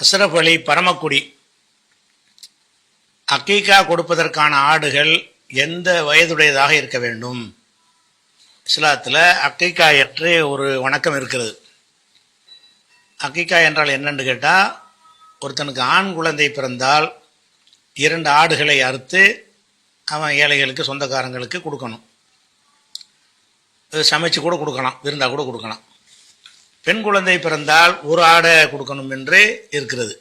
அஸ்ரப் அலி பரமக்குடி. அக்கீக்கா கொடுப்பதற்கான ஆடுகள் எந்த வயதுடையதாக இருக்க வேண்டும்? இஸ்லாத்தில் அக்கீக்கா என்று ஒரு வணக்கம் இருக்கிறது. அக்கீக்கா என்றால் என்னன்னு கேட்டால் ஒருத்தனுக்கு ஆண் குழந்தை பிறந்தால் இரண்டு ஆடுகளை அறுத்து அவன் ஏழைகளுக்கு சொந்தக்காரங்களுக்கு கொடுக்கணும். சமைச்சு கூட கொடுக்கலாம் விருந்தா கூட கொடுக்கலாம். பெண் குழந்தை பிறந்தால் ஒரு ஆடை கொடுக்கணும் என்று இருக்கிறது.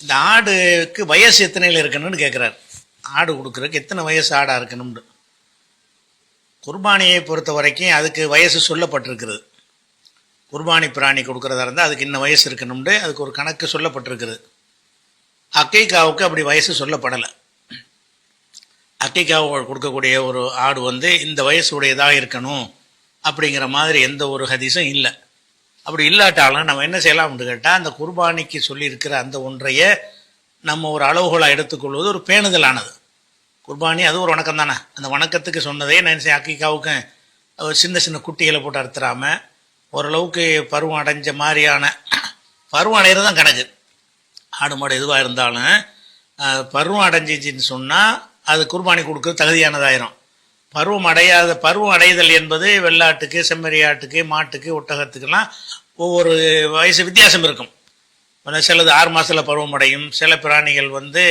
இந்த ஆடுக்கு வயசு எத்தனையில் இருக்கணும்னு கேட்குறாரு ஆடு கொடுக்குறதுக்கு எத்தனை வயசு ஆடாக இருக்கணும்னு. குர்பானியை பொறுத்த வரைக்கும் அதுக்கு வயசு சொல்லப்பட்டிருக்கிறது. குர்பானி பிராணி கொடுக்குறதா இருந்தால் அதுக்கு இன்ன வயசு இருக்கணும்னு அதுக்கு ஒரு கணக்கு சொல்லப்பட்டிருக்கிறது. அக்கைக்காவுக்கு அப்படி வயசு சொல்லப்படலை. அக்கைக்காவு கொடுக்கக்கூடிய ஒரு ஆடு வந்து இந்த வயசு உடையதாக இருக்கணும் அப்படிங்கிற மாதிரி எந்த ஒரு ஹதீஸும் இல்லை. அப்படி இல்லாட்டாலும் நம்ம என்ன செய்யலாம்னு கேட்டால் அந்த குர்பானிக்கு சொல்லியிருக்கிற அந்த ஒன்றைய நம்ம ஒரு அளவுகோலாக எடுத்துக்கொள்வது ஒரு பேணுதலானது. குர்பானி அது ஒரு வணக்கம் தானே. அந்த வணக்கத்துக்கு சொன்னதே நான் செய்ய அக்கிக்காவுக்கும் சின்ன சின்ன குட்டிகளை போட்டு அறுத்துறாமல் ஓரளவுக்கு பருவம் அடைஞ்ச மாதிரியான பருவம் அடைகிறது தான் கணக்கு. ஆடு மாடு எதுவாக இருந்தாலும் பருவம் அடைஞ்சிச்சின்னு சொன்னால் அது குர்பானி கொடுக்க தகுதியானதாயிரும். பருவம் அடையாத பருவம் அடைதல் என்பது வெள்ளாட்டுக்கு செம்மறியாட்டுக்கு மாட்டுக்கு ஒட்டகத்துக்கெல்லாம் ஒவ்வொரு வயசு வித்தியாசம் இருக்கும். சிலது ஆறு மாதத்தில் பருவம் அடையும் சில பிராணிகள் வந்து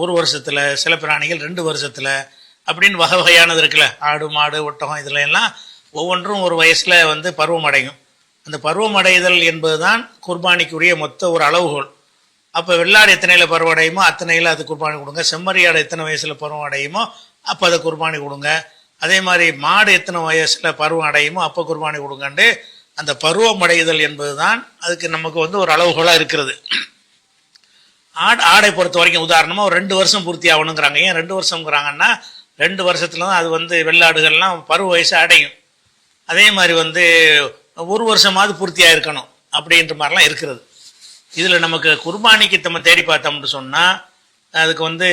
ஒரு வருஷத்தில் சில பிராணிகள் ரெண்டு வருஷத்தில் அப்படின்னு வகை வகையானது இருக்குல்ல. ஆடு மாடு ஒட்டகம் இதில் எல்லாம் ஒவ்வொன்றும் ஒரு வயசில் வந்து பருவம் அடையும். அந்த பருவம் அடைதல் என்பது தான் குர்பானிக்குரிய மொத்த ஒரு அளவுகோல். அப்போ வெள்ளாடு எத்தனையில் பருவம் அடையுமோ அத்தனையில் அது குர்பானி கொடுங்க. செம்மறியாடு எத்தனை வயசில் பருவம் அடையுமோ அப்போ அதை குர்பானி கொடுங்க. அதே மாதிரி மாடு எத்தனை வயசில் பருவம் அடையுமோ அப்போ குர்பானி கொடுங்கண்டு. அந்த பருவம் அடைதல் என்பது தான் அதுக்கு நமக்கு வந்து ஒரு அளவுகோலாக இருக்கிறது. ஆடு ஆடை பொறுத்த வரைக்கும் உதாரணமாக ஒரு ரெண்டு வருஷம் பூர்த்தி ஆகணுங்கிறாங்க. ஏன் ரெண்டு வருஷங்கிறாங்கன்னா ரெண்டு வருஷத்துல தான் அது வந்து வெள்ளாடுகள்லாம் பருவ வயசு அடையும். அதே மாதிரி வந்து ஒரு வருஷமாவது பூர்த்தியாக இருக்கணும் அப்படின்ற மாதிரிலாம் இருக்கிறது. இதில் நமக்கு குர்பானிக்கு நம்ம தேடி பார்த்தோம்னு சொன்னால் அதுக்கு வந்து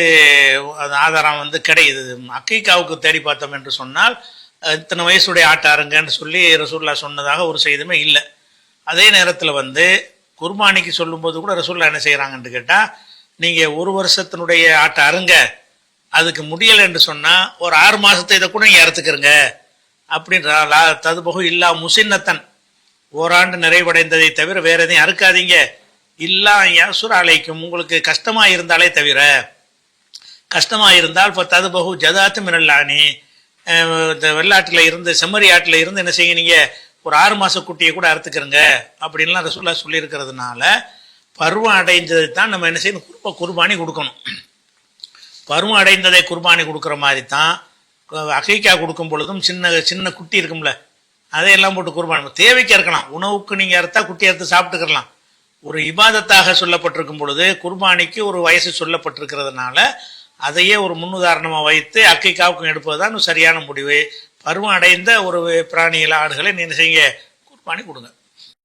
அது ஆதாரம் வந்து கிடையாது. அக்கீக்காவுக்கு தேடி பார்த்தோம் என்று சொன்னால் இத்தனை வயசுடைய ஆட்டாருங்கன்னு சொல்லி ரசூல்லா சொன்னதாக ஒரு செய்தியுமே இல்லை. அதே நேரத்தில் வந்து குர்பானிக்கு சொல்லும்போது கூட ரசூல்லா என்ன செய்கிறாங்கன்னு கேட்டால் நீங்கள் ஒரு வருஷத்தினுடைய ஆட்டை அருங்க அதுக்கு முடியலை என்று சொன்னால் ஒரு ஆறு மாதத்தை இதை கூட நீங்கள் அறுத்துக்கிறங்க அப்படின்ற லா- ததுபகு இல்லா முசின்னத்தன். ஓராண்டு நிறைவடைந்ததை தவிர வேற எதையும் அறுக்காதீங்க. இல்லா யசுர அலைக்கும் உங்களுக்கு கஷ்டமாக இருந்தாலே தவிர. கஷ்டமாக இருந்தால் இப்போ ததுபகு ஜதாத்து மினல்லானி. இந்த வெள்ளாட்டில் இருந்து செம்மறி ஆட்டில் இருந்து என்ன செய்யுங்க நீங்கள் ஒரு ஆறு மாத குட்டியை கூட அறுத்துக்கிறங்க. அப்படின்லாம் ரசூல்லா சொல்லியிருக்கிறதுனால பருவம் அடைஞ்சது தான் நம்ம என்ன செய்யணும்? குர்பா குர்பானி கொடுக்கணும். பருவம் அடைந்ததை குர்பானி கொடுக்குற மாதிரி தான் அகைக்கா கொடுக்கும் பொழுதும் சின்ன சின்ன குட்டி இருக்கும்ல. அதையெல்லாம் போட்டு குர்பானி தேவைக்கு இருக்கலாம் உணவுக்கு நீங்கள் அறுத்தா குட்டி அறுத்து சாப்பிட்டுக்கலாம் ஒரு இபாதத்தாக சொல்லப்பட்டிருக்கும் பொழுது குர்பானிக்கு ஒரு வயசு சொல்லப்பட்டிருக்கிறதுனால அதையே ஒரு முன்னுதாரணமாக வைத்து அக்கைக்காவுக்கும் எடுப்பது தான் சரியான முடிவு. பருவம் அடைந்த ஒரு பிராணிகள் ஆடுகளை நீங்கள் செய்ய குர்பானி கொடுங்க.